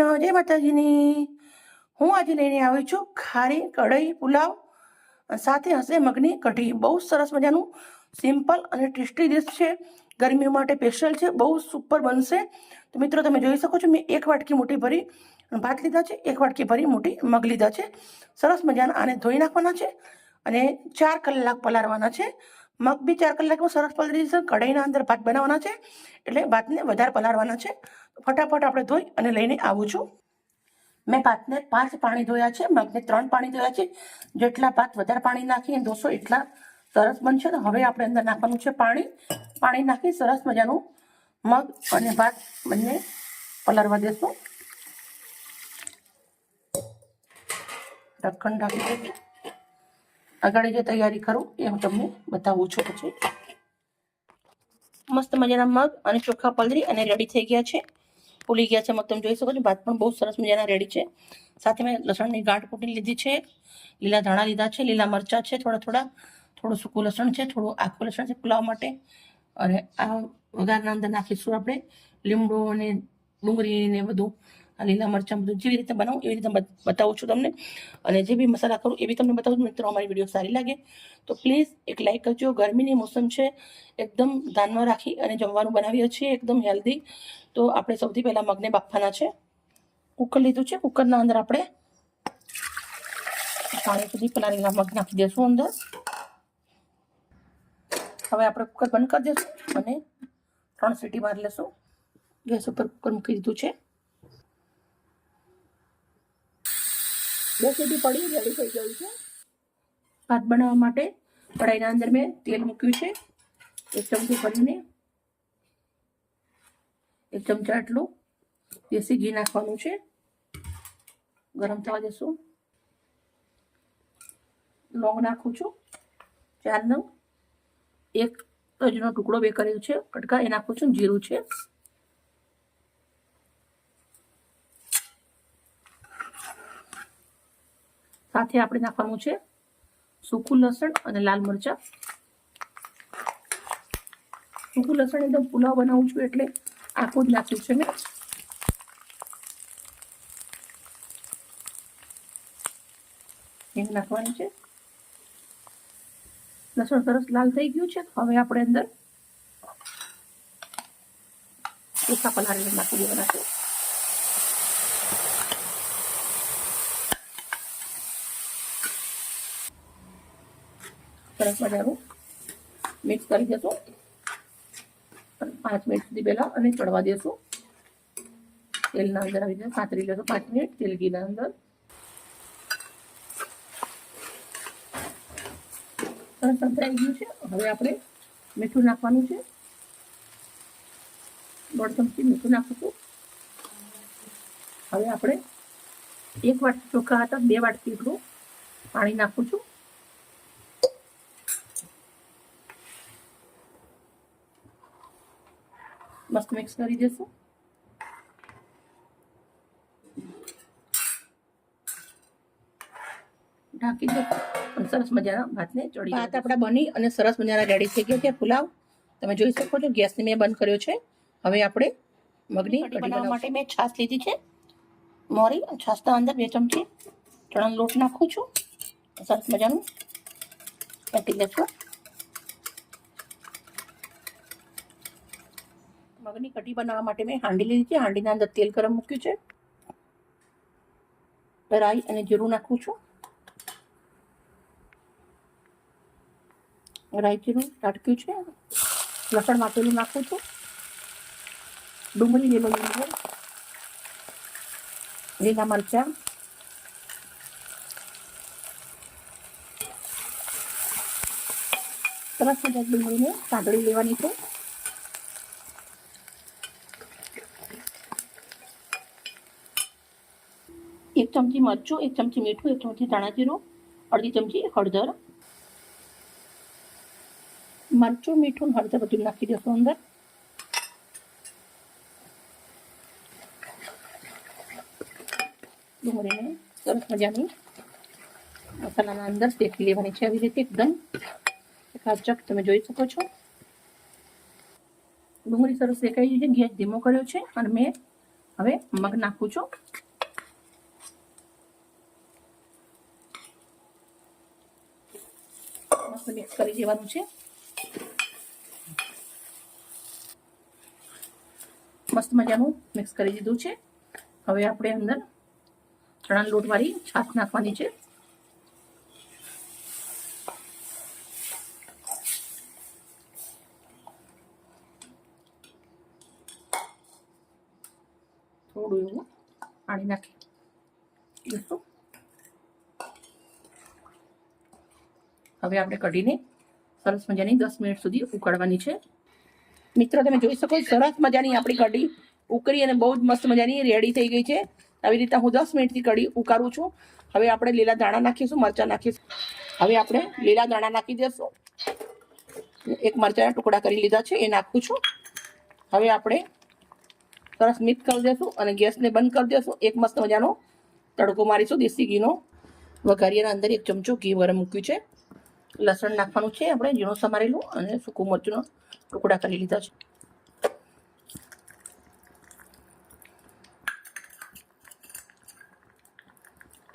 કૃષ્ણ, જય માતાજીની. હું આજે લઈને આવી છું ખારી કઢાઈ પુલાવ સાથે હશે મગની કઢી. બહુ સરસ મજાનું, સિમ્પલ અને ટેસ્ટી ડિશ છે. ગરમી માટે સ્પેશિયલ છે, બહુ સુપર બનશે. તો મિત્રો, તમે જોઈ શકો છો, મેં એક વાટકી મોટી ભરી ભાત લીધા છે, એક વાટકી ભરી મોટી મગ લીધા છે. સરસ મજાના આને ધોઈ નાખવાના છે, અને ચાર કલાક પલાળવાના છે. મગ બી ચાર કલાકમાં સરસ પલળી જશે. કઢાઈના અંદર ભાત બનાવવાના છે. એટલે ભાતને વધારે પલાળવાના છે. ફટાફટ આપણે ધોઈ અને લઈને આવું છું. મેં ભાતને પાંચ પાણી ધોયા છે. મગને ત્રણ પાણી ધોયા છે. જેટલા ભાત વધારે પાણી નાખીને ધોશો એટલા સરસ બનશે. તો હવે આપણે અંદર નાખવાનું છે પાણી. પાણી નાખી સરસ મજાનું મગ અને ભાત બંને પલાળવા દેશું. ઢક્કન ઢાંકી દઈશું આગળ જે તૈયારી કરું, એ હું તમને બતાવું છું પછી. મસ્ત મજાના મગ અને ચોખા પલરી અને રેડી થઈ ગયા છે. ફૂલી ગયા છે મગ, તમે જોઈ શકો છો, ભાત પણ બહુ સરસ મજાના રેડી છે. સાથે મેં લસણની ગાંઠ કૂટી લીધી છે. લીલા ધાણા લીધા છે, લીલા મરચાં છે, થોડા થોડા. થોડું સૂકું લસણ છે, થોડું આખું લસણ છે પુલાવ માટે. અને આ વઘારના અંદર નાખીશું આપણે લીમડો અને ડુંગળી ને બધું. લીલા મરચાં બધું જેવી રીતે બનાવું એવી રીતે બતાવું છું તમને. અને જે બી મસાલા કરું એ બી તમને બતાવું મિત્રો, અમારી વીડિયો સારી લાગે તો પ્લીઝ એક લાઈક કરજો. ગરમીની મોસમ છે, એકદમ ધ્યાનમાં રાખી અને જમવાનું બનાવીએ છીએ, એકદમ હેલ્ધી. તો આપણે સૌથી પહેલાં મગને બાફવાના છે. કુકર લીધું છે. કુકરના અંદર આપણે પાણી સુધી લીલા મગ નાખી દઈશું અંદર. હવે આપણે કુકર બંધ કરી દઈશું અને ત્રણ સીટી મારી લેશું. ગેસ ઉપર કુકર મૂકી દીધું છે. બે સીટી પડી રેડી થઈ ગયું છે. ભાત બનાવવા માટે કઢાઈના અંદર મેં તેલ મૂક્યું છે. એક ચમચી ભરીને એક ચમચા આટલું દેશી ઘી નાખવાનું છે. ગરમ થવા દેશું. લોંગ નાખું છું. ચાર નંગ. એક તજનો ટુકડો બે કર્યો છે. કટકા એ નાખું છું, જીરું છે. સાથે આપણે નાખવાનું છે સૂકું લસણ અને લાલ મરચાં. સૂકું લસણ એકદમ પુલાવ બનાવું છું એટલે આખું જ નાખ્યું છે મેં. નાખવાની છે. લસણ સરસ લાલ થઈ ગયું છે. હવે આપણે અંદર ચોખા પલાળીને નાખી દેવાના છે. સરસ મજાનું મિક્સ કરી દેશું. પાંચ મિનિટ સુધી પહેલા અને ચડવા દેશું. તેલના અંદર આવી જાય પાતરી લેશું. પાંચ મિનિટ તેલગીના અંદર. સરસ સંતરાઈ ગયું છે. હવે આપણે મીઠું નાખવાનું છે. દોઢ ચમચી મીઠું નાખીશું. હવે આપણે એક વાટકી ચોખા હતા, બે વાટકી એટલું પાણી નાખું છું. મસ્ત મિક્સ કરી દેશું ઢાંકી દો સરસ મજાના ભાતને ચડી ભાત આપણા બની અને સરસ મજાના રેડી થઈ ગયા છે પુલાવ તમે જોઈ શકો છો ગેસને મેં બંધ કર્યો છે હવે આપણે મગની કઢી બનાવવા માટે મેં છાશ લીધી છે મોરી છાશના અંદર બે ચમચી ચણાનો લોટ નાખું છું સરસ મજાનું કાઢી લેશું મગની કઢી બનાવવા માટે મેં હાંડી લીધી છે. હાંડીના અંદર તેલ ગરમ મૂક્યું છે. રાઈ અને જીરું નાખું છું. રાઈ જીરું ટાટક્યું છે. લસણ માટેલું નાખું છું. ડુંગળી લીલો લીંબુ લીલા મરચાં. સરસ મજા ડુંગળીને સાંકળી લેવાની છે. એક ચમચી મરચું, એક ચમચી મીઠું, એક ચમચી ધાણા જીરું, અડધી ચમચી હળદર. મરચું, મીઠું હળદર બધું નાખી દેશું અંદર. ડુંગળીને સરસ મજાની મસાલાના અંદર શેકી લેવાની છે આવી રીતે એકદમ. કાચક તમે જોઈ શકો છો. ડુંગળી સરસ શેકાઈ ગઈ છે, ગેસ ધીમો કર્યો છે અને મેં હવે મગ નાખું છું. મસ્ત મિક્સ કરી દેવાનું છે. મસ્ત મજાનું મિક્સ કરી દીધું છે. હવે આપણે અંદર ચણા લોટવાળી છાશ નાખવાની છે. થોડું એવું પાણી નાખી. દઈશું હવે આપણે કઢીને સરસ મજાની દસ મિનિટ સુધી ઉકાળવાની છે. મિત્રો, તમે જોઈ શકો સરસ મજાની આપણી કઢી ઉકળી અને બહુ જ મસ્ત મજાની રેડી થઈ ગઈ છે. આવી રીતે હું દસ મિનિટથી કઢી ઉકાળું છું. હવે આપણે લીલા દાણા નાખીશું, મરચાં નાખીશું. હવે આપણે લીલા દાણા નાખી દઈશું એક મરચાંના ટુકડા કરી લીધા છે, એ નાખું છું. હવે આપણે સરસ મિક્સ કરી દઈશું અને ગેસને બંધ કરી દઈશું એક મસ્ત મજાનો તડકો મારીશું, દેશી ઘીનો. વઘારીયાના અંદર એક ચમચો ઘી વરમ મૂક્યું છે. લસણ નાખવાનું છે. આપણે ઝીણું સમારેલું અને સૂકું મરચુંનો ટુકડા કરી લીધા છે.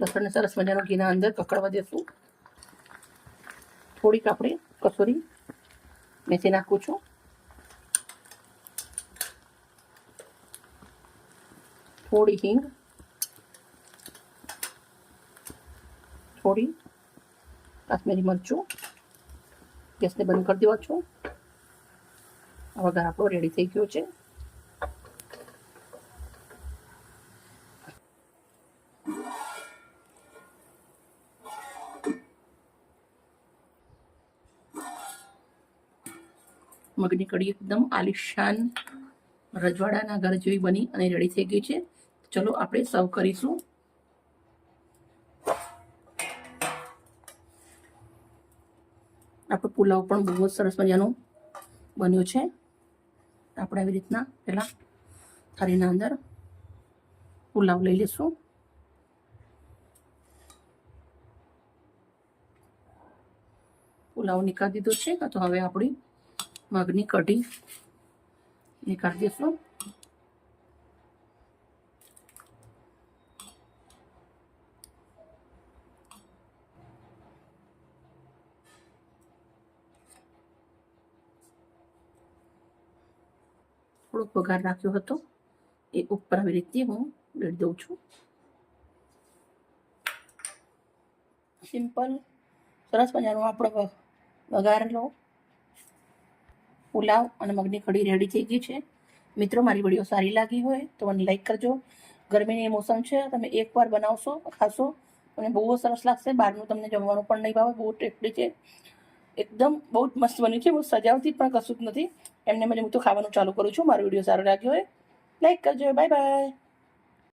લસણને સરસ મજાનો ઘીના અંદર કકડવા દેશું. થોડીક આપણે કસૂરી મેથી નાખું છું. થોડી હિંગ. થોડી કાશ્મીરી મરચું. ગેસને બંધ કરી દેવા છું. વઘાર આપણો રેડી થઈ ગયો છે. મગની કઢી એકદમ આલિશાન રજવાડાના ઘર જેવી બની અને રેડી થઈ ગઈ છે. ચલો આપણે સર્વ કરીશું. આપણો પુલાવ પણ બહુ જ સરસ મજાનો બન્યો છે. આપણે આવી રીતના પહેલાં થાળીના અંદર પુલાવ લઈ લઈશું. પુલાવ નીકાળી દીધો છે તો હવે આપણી મગની કઢી નીકાળી દઈશું. થોડોક વઘાર રાખ્યો હતો, એ ઉપર આવી રીતે હું રેડી દઉં છું. સિમ્પલ સરસ મજાનો આપણો વઘારેલો પુલાવ અને મગની કઢી રેડી થઈ ગઈ છે. મિત્રો, મારી વીડિયો સારી લાગી હોય તો મને લાઈક કરજો. ગરમીની મોસમ છે, તમે એકવાર બનાવશો, ખાશો અને બહુ સરસ લાગશે. બહારનું તમને જમવાનું પણ નહીં ભાવે, બહુ ટેસ્ટી છે. એકદમ બહુ મસ્ત બન્યું છે, બહુ સજાવતી પણ કશું જ નથી. એમને મને હું તો ખાવાનું ચાલુ કરું છું, મારો વીડિયો સારો લાગ્યો હોય લાઈક કરજો બાય બાય